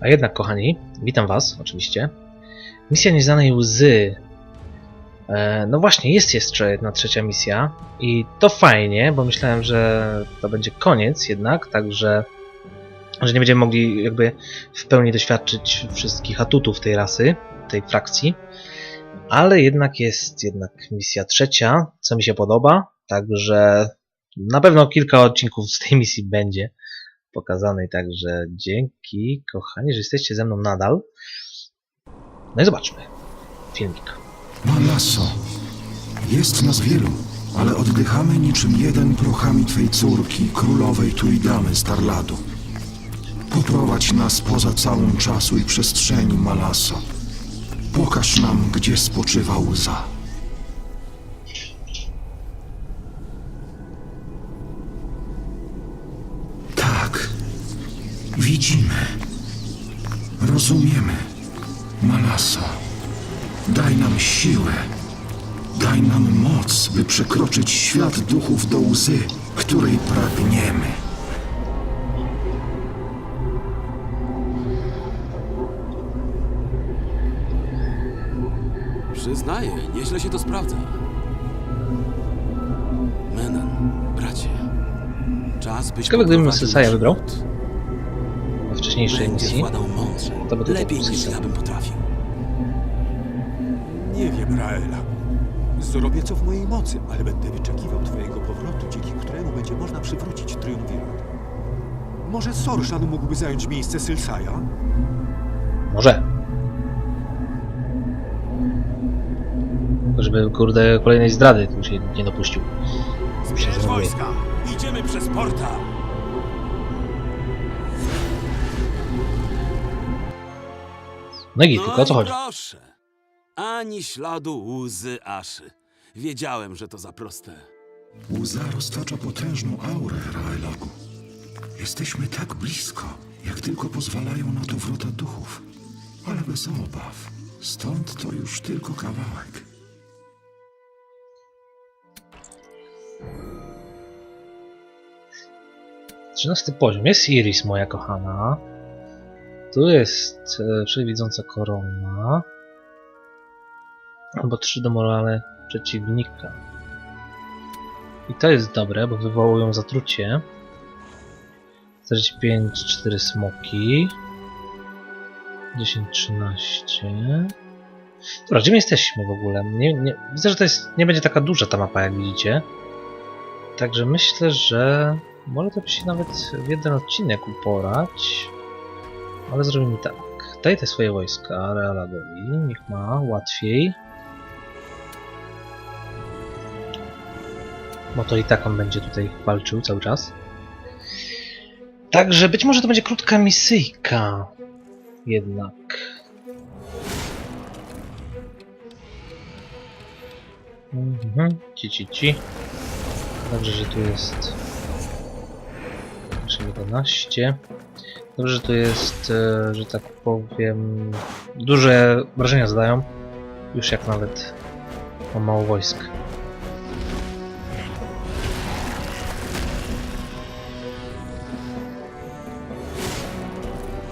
A jednak, kochani, witam Was oczywiście. Misja Nieznanej Łzy. E, no właśnie, jest jeszcze jedna trzecia misja i to fajnie, bo myślałem, że to będzie koniec jednak, także że nie będziemy mogli jakby w pełni doświadczyć wszystkich atutów tej rasy, tej frakcji. Ale jednak jest jednak misja trzecia, co mi się podoba, także na pewno kilka odcinków z tej misji będzie pokazanej, także dzięki kochani, że jesteście ze mną nadal. No i zobaczmy filmik. Malaso, jest nas wielu, ale oddychamy niczym jeden prochami Twej córki, królowej Tuidamy z. Poprowadź nas poza całą czasu i przestrzeni, Malaso. Pokaż nam, gdzie spoczywa łza. Widzimy, rozumiemy, Malaso. Daj nam siłę. Daj nam moc, by przekroczyć świat duchów do łzy, której pragniemy. Przyznaję, nieźle się to sprawdza. Menan, bracie. Czas byś Ciekawe, gdybym poprowadził nasz wybrał. Będzie misji. To by Lepiej był niż ja bym potrafił. Nie wiem, Raela. Zrobię co w mojej mocy, ale będę wyczekiwał twojego powrotu, dzięki któremu będzie można przywrócić triumvirat. Może Sorshan mógłby zająć miejsce Sylsaja? Może. Tylko Żeby kurde kolejnej zdrady tu się nie dopuścił. Zbierz wojska! Idziemy przez portal! No i No tylko o co chodzi? proszę. Ani śladu łzy Aszy. Wiedziałem, że to za proste. Łza roztacza potężną aurę, Raelagu. Jesteśmy tak blisko, jak tylko pozwalają na to wrota duchów. Ale bez obaw. Stąd to już tylko kawałek. Trzynasty poziom. Jest Iris, moja kochana. Tu jest e, wszechwidząca korona. Albo trzy do morale przeciwnika. I to jest dobre, bo wywołują zatrucie. 45, 4 smoki. 10, 13. Dobra, gdzie my jesteśmy w ogóle? Nie, nie, widzę, że to jest, nie będzie taka duża ta mapa, jak widzicie. Także myślę, że może to by się nawet w jeden odcinek uporać. Ale zrobimy tak. Daj te swoje wojska Realagowi. Niech ma łatwiej. Bo to i tak on będzie tutaj walczył cały czas. Także być może to będzie krótka misyjka. Jednak. Mhm, ci, ci, ci. Dobrze, że tu jest 11. Dobrze, że tu jest, e, że tak powiem, duże wrażenia zadają. Już jak nawet mam mało wojsk.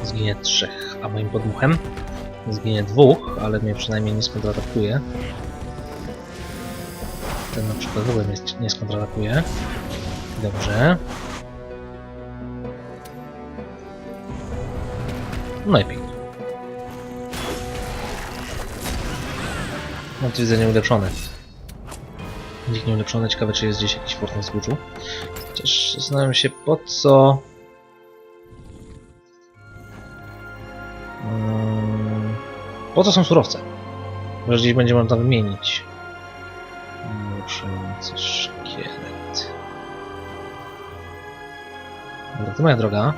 Zginie trzech, a moim podmuchem zginie dwóch, ale mnie przynajmniej nie skontratakuje. Ten na przykład w ogóle nie skontratakuje. Dobrze. No i pięknie. Mam tu widzenie ulepszone. Nikt nie ulepszone. Ciekawe, czy jest gdzieś jakiś fort na. Chociaż zastanawiam się, po co... Mm, Po co są surowce? Może gdzieś będzie można wymienić. Ruszający szkielet. Dobra, to moja droga.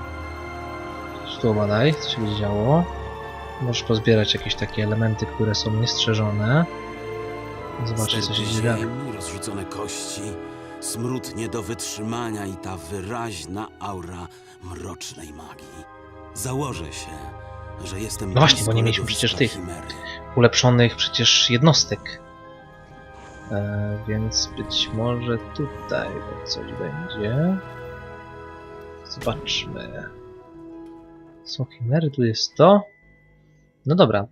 Tu obadaj, co się będzie działo. Możesz pozbierać jakieś takie elementy, które są niestrzeżone. Zobaczcie, co się dzieje. rozrzucone kości, smród nie do wytrzymania i ta wyraźna aura mrocznej magii. Założę się, że jestem No właśnie, bo nie mieliśmy przecież tych. Chimery. Ulepszonych przecież jednostek. E, więc być może tutaj coś będzie. Zobaczmy. Są chimery, tu jest to. No dobra.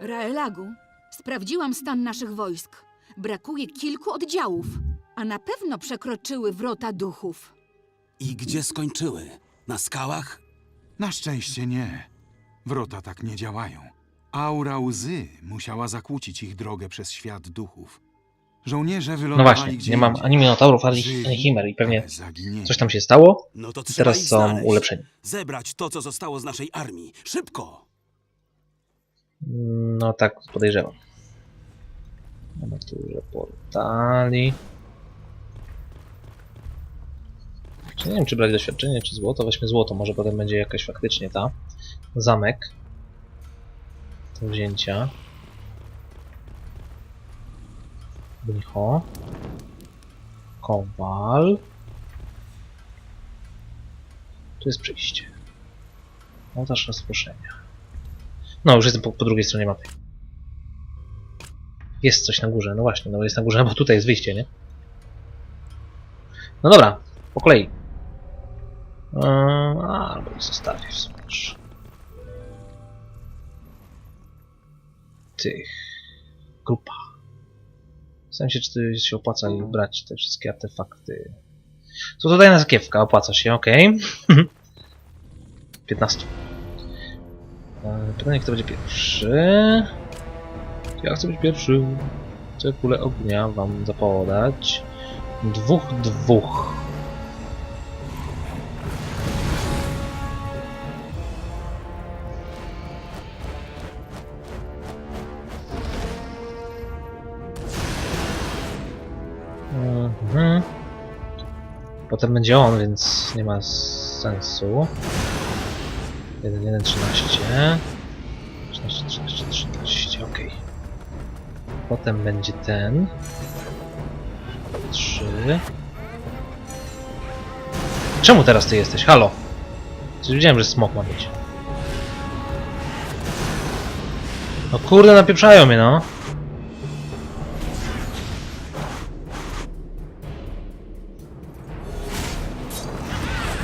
Raelagu, sprawdziłam stan naszych wojsk. Brakuje kilku oddziałów, a na pewno przekroczyły wrota duchów. I gdzie skończyły? Na skałach? Na szczęście nie. Wrota tak nie działają. Aura łzy musiała zakłócić ich drogę przez świat duchów. Żołnierze No wylądowali właśnie, gdzie nie mam indziej. ani minotaurów, ani, chimer i pewnie zaginieni. coś tam się stało No to i trzeba teraz ich są znaleźć. ulepszeni. Zebrać to, co zostało z naszej armii. Szybko! No tak podejrzewam. Mamy tu dużo portali. Czy nie wiem, czy brać doświadczenie, czy złoto. Weźmy złoto, może potem będzie jakaś faktycznie ta. Zamek. Do wzięcia. Blicho. Kowal. Tu jest przejście. Ołtarz rozproszenia. No, już jestem po, po drugiej stronie mapy. Jest coś na górze, no właśnie, no jest na górze, bo tutaj jest wyjście, nie? No dobra, po kolei. Eee, albo ich zostawię w sumie. Tych. Grupa. Się, czy to się opłaca brać te wszystkie artefakty. Co tutaj na zakiewka? Opłaca się, okej. 15. E, Pytanie, kto będzie pierwszy? Ja chcę być pierwszy. Chcę kulę ognia wam zapodać. Dwóch, dwóch. Potem będzie on, więc nie ma sensu. 1, 1, 13. 13, 13, 13, ok. Potem będzie ten. 3. Czemu teraz ty jesteś? Halo! Coś wiedziałem, że smok ma być. No kurde, napieprzają mnie, no.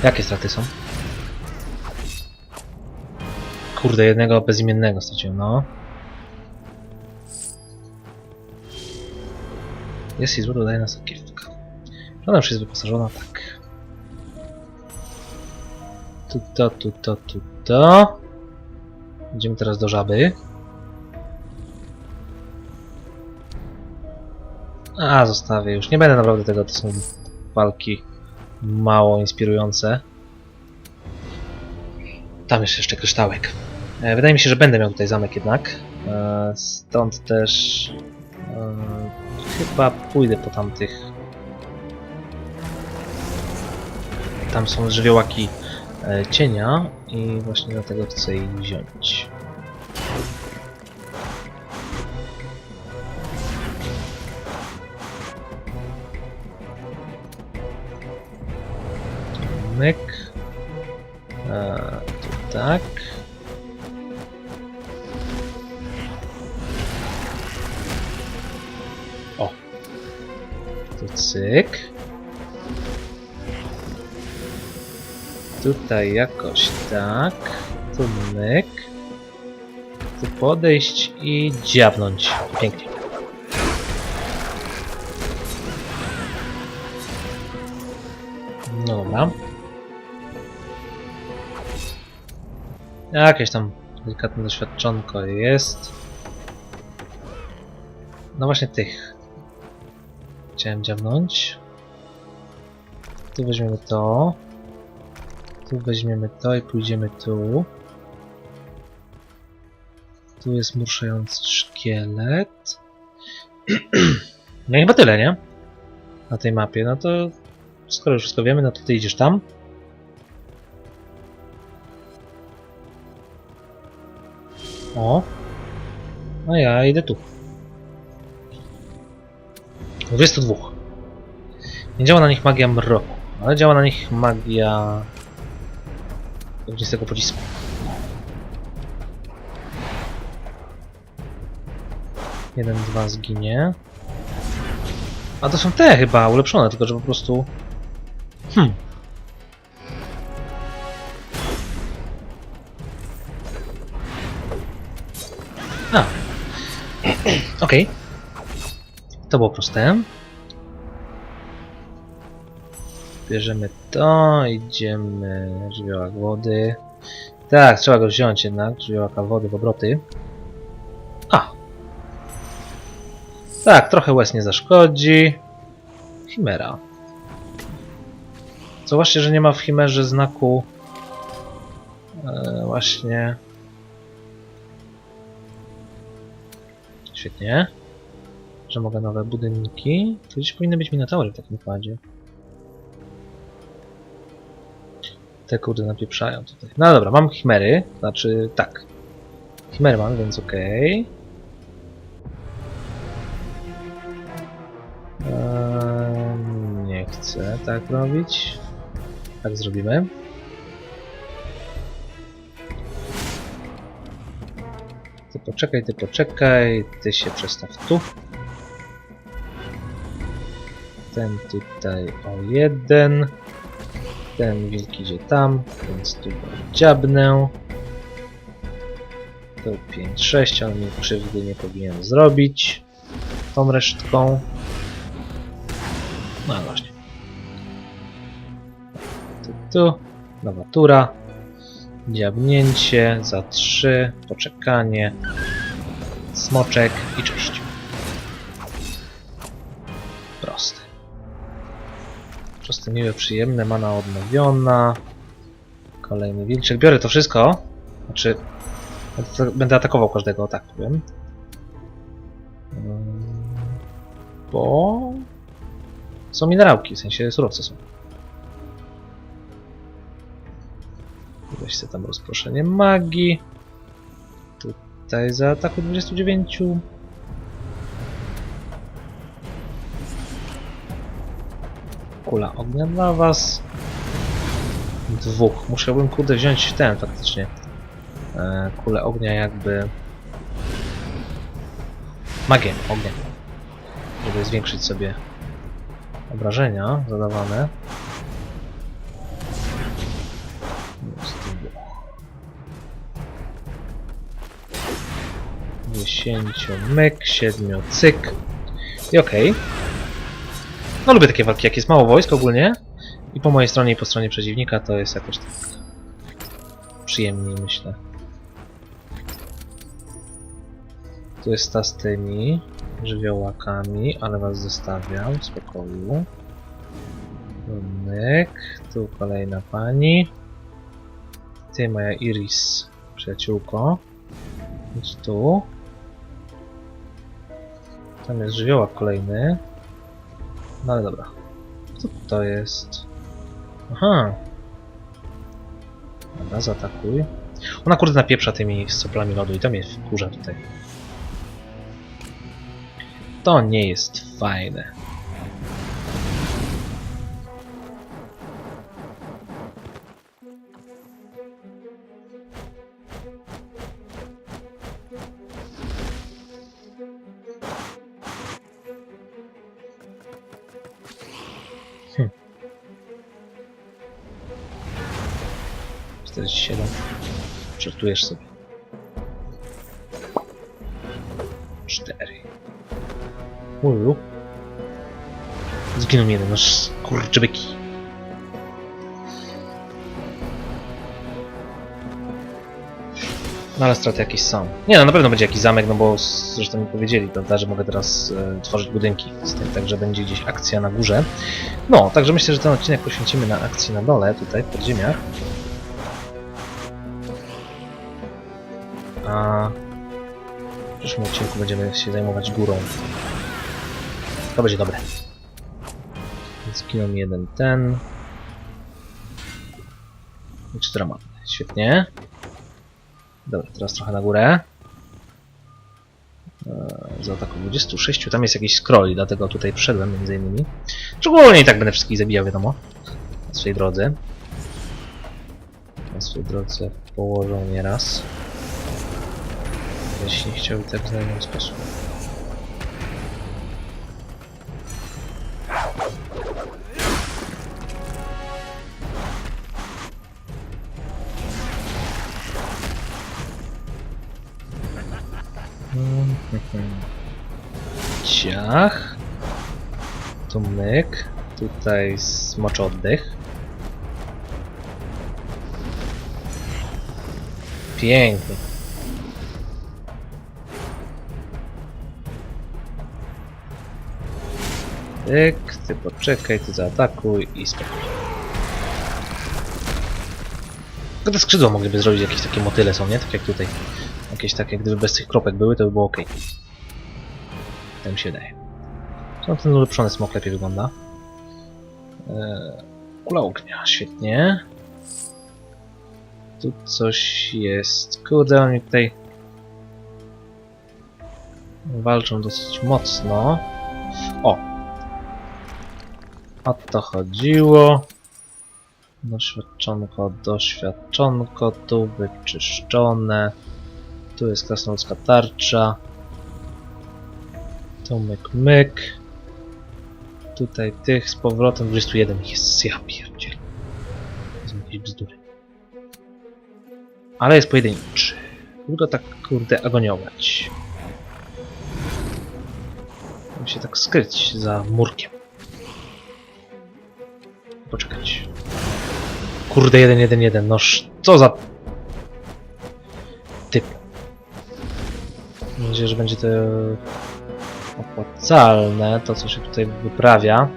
Jakie straty są? Kurde, jednego bezimiennego straciłem, no. Jest i zło dodaje na sakiewka. Ona już jest wyposażona, tak. Tu to, tu to, tu to. Idziemy teraz do żaby. A, zostawię już. Nie będę naprawdę tego, to są walki mało inspirujące. Tam jest jeszcze kryształek. E, Wydaje mi się, że będę miał tutaj zamek jednak. E, Stąd też e, chyba pójdę po tamtych. Tam są żywiołaki cienia i właśnie dlatego chcę ich wziąć. O. Tu cyk. Tutaj jakoś tak. Tu myk. Tu podejść i dziabnąć. Pięknie. No dobra. Jakieś tam delikatne doświadczonko jest. No właśnie tych. Chciałem dziabnąć. Tu weźmiemy to. Tu weźmiemy to i pójdziemy tu. Tu jest muszający szkielet. No i chyba tyle, nie? Na tej mapie. No to skoro już wszystko wiemy, no to ty idziesz tam. O. No ja idę tu. 22. Nie działa na nich magia mroku, ale działa na nich magia... ognistego pocisku. Jeden, dwa zginie. A to są te chyba ulepszone, tylko że po prostu... Hmm. A. Okej. Okay. To było proste. Bierzemy to, idziemy żywiołak wody. Tak, trzeba go wziąć jednak, żywiołaka wody w obroty. A! Tak, trochę łez nie zaszkodzi. Chimera. Zobaczcie, że nie ma w Chimerze znaku e, właśnie Świetnie. Że mogę nowe budynki. Tu gdzieś powinny być minotaury w takim układzie. Te kurde napieprzają tutaj. No dobra, mam chimery. Znaczy, tak. Chimery mam, więc okej. Eee, nie chcę tak robić. Tak zrobimy. Ty poczekaj, ty poczekaj, ty się przestaw tu. Ten tutaj o jeden. Ten wilk idzie tam, więc tu dziabnę. Tu 5, 6, on mi krzywdy nie powinien zrobić. Tą resztką. No właśnie. Tu, tu. Nowa tura. Dziabnięcie za 3, poczekanie, smoczek i cześć. Proste. Proste, miłe, przyjemne, mana odnowiona. Kolejny wilczek. Biorę to wszystko. Znaczy, będę- atakował każdego, tak powiem. Bo są minerałki, w sensie surowce są. Weź sobie tam rozproszenie magii. Tutaj za ataku 29. Kula ognia dla was. Dwóch. Musiałbym kurde wziąć ten faktycznie. E, kulę ognia jakby... Magię ognia. Żeby zwiększyć sobie obrażenia zadawane. Dziesięciu myk, siedmiu cyk. I okej. No lubię takie walki, jak jest mało wojsk ogólnie. I po mojej stronie i po stronie przeciwnika to jest jakoś tak przyjemniej myślę. Tu jest ta z tymi żywiołakami, ale was zostawiam w spokoju. Myk, tu kolejna pani. Ty, moja Iris, przyjaciółko. Idź tu. Tam jest żywiołak kolejny. No ale dobra. Co to jest? Aha. Dobra, zaatakuj. Ona kurde napieprza tymi soplami lodu i to mnie wkurza tutaj. To nie jest fajne. Hm. 47. Żartujesz sobie. 4. Ulu. Zginął mi jeden nasz skurczybyki. No ale straty jakieś są. Nie no, na pewno będzie jakiś zamek, no bo zresztą mi powiedzieli, prawda, że mogę teraz e, tworzyć budynki z tym, także będzie gdzieś akcja na górze. No, także myślę, że ten odcinek poświęcimy na akcję na dole, tutaj w podziemiach. A w przyszłym odcinku będziemy się zajmować górą. To będzie dobre. Zginął mi jeden ten. I cztery. Świetnie. Dobra, teraz trochę na górę. Eee, Za ataku 26. Tam jest jakiś scroll dlatego tutaj przyszedłem między innymi. Szczególnie i tak będę wszystkich zabijał, wiadomo. Na swojej drodze. Na swojej drodze położą nieraz. Jeśli nie chciał i tak znajdę sposób. Ciach. Tu myk. Tutaj smoczy oddech. Pięknie. Tyk, ty poczekaj, ty zaatakuj i spokój. Tylko te skrzydła mogliby zrobić jakieś takie motyle są, nie? Tak jak tutaj. Jakieś takie, gdyby bez tych kropek były, to by było ok. Tak mi się wydaje. No ten ulepszony smok lepiej wygląda. Eee, kula ognia, świetnie. Tu coś jest. Kurde, oni tutaj walczą dosyć mocno. O! O to chodziło. Doświadczonko, doświadczonko, tu wyczyszczone. Tu jest krasnoludzka tarcza. Tu myk, myk. Tutaj tych z powrotem 21 jest. Ja pierdziel. To są jakieś bzdury. Ale jest pojedynczy. Długo tak kurde agoniować. Muszę się tak skryć za murkiem. Poczekać. Kurde, 1, 1, 1. Noż, co za... Typ. Mam nadzieję, że będzie to opłacalne, to co się tutaj wyprawia.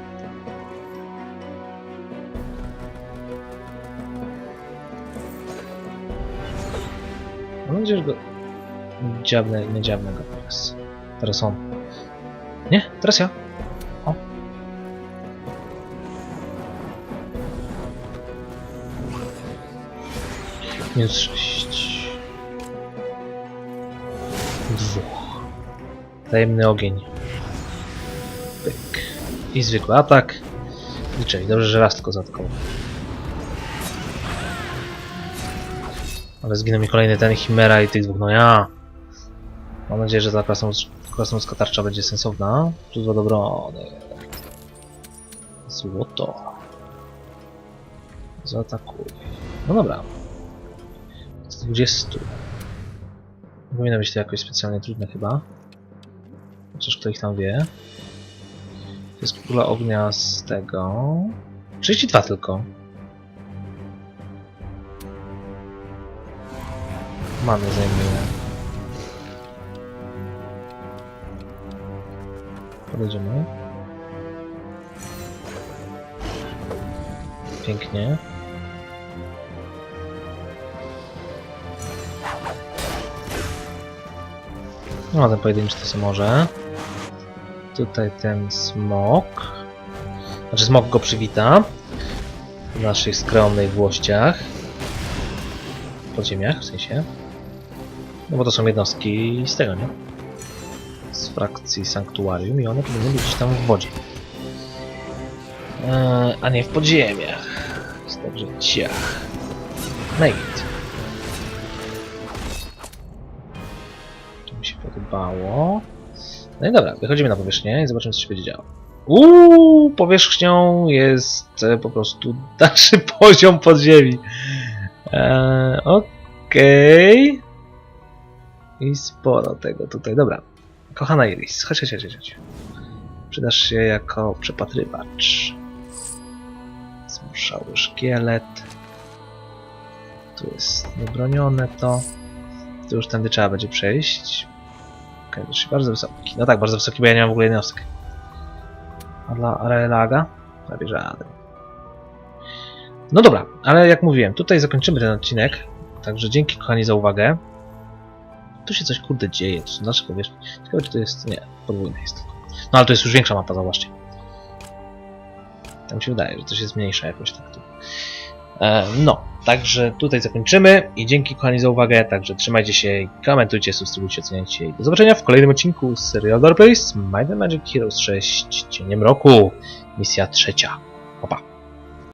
Mam nadzieję, że go... Dziabnę, nie dziabnę go teraz. Teraz on. Nie, teraz ja. O. Minus 6. Dwóch. Tajemny ogień. I zwykły atak. I dobrze, że raz tylko zaatakował. Ale zginął mi kolejny ten Chimera i tych dwóch. No ja. Mam nadzieję, że ta krasnoludz- krasnoludzka tarcza będzie sensowna. Plus dwa obrony. Złoto. Zaatakuj. No dobra. Z 20. Nie powinno być to jakoś specjalnie trudne chyba. Chociaż kto ich tam wie. Jest kula ognia z tego. 32 tylko. Mamy zajmuje. Podejdziemy. Pięknie. No, ten pojedynczy to co może. Tutaj ten smok. Znaczy smok go przywita. W naszych skromnych włościach. Podziemiach, w sensie. No bo to są jednostki z tego, nie? Z frakcji sanktuarium i one powinny być tam w wodzie. Eee, a nie w podziemiach. Jest także ciach. No i git. To mi się podobało. No i dobra, wychodzimy na powierzchnię i zobaczymy co się będzie działo. Uuu, powierzchnią jest e, po prostu dalszy poziom podziemi. Eee, Okej. I sporo tego tutaj. Dobra. Kochana Iris, chodź, chodź, chodź, chodź. Przydasz się jako przepatrywacz. Zmuszały szkielet. Tu jest niebronione to. Tu już tędy trzeba będzie przejść. Okej, okay, bardzo wysoki. No tak, bardzo wysoki, bo ja nie mam w ogóle jednostek. A dla Arelaga? Prawie żaden. No dobra, ale jak mówiłem, tutaj zakończymy ten odcinek. Także dzięki kochani za uwagę. Tu się coś kurde dzieje. To dlaczego wiesz? Ciekawe czy to jest. Nie, podwójne jest. No ale to jest już większa mapa, zauważcie. Tam się wydaje, że coś jest mniejsza jakoś tak tu. E, no, także tutaj zakończymy i dzięki kochani za uwagę, także trzymajcie się, komentujcie, subskrybujcie, oceniajcie i do zobaczenia w kolejnym odcinku z serial Place Might and Magic Heroes 6 Cieniem Roku, misja trzecia. Pa, pa.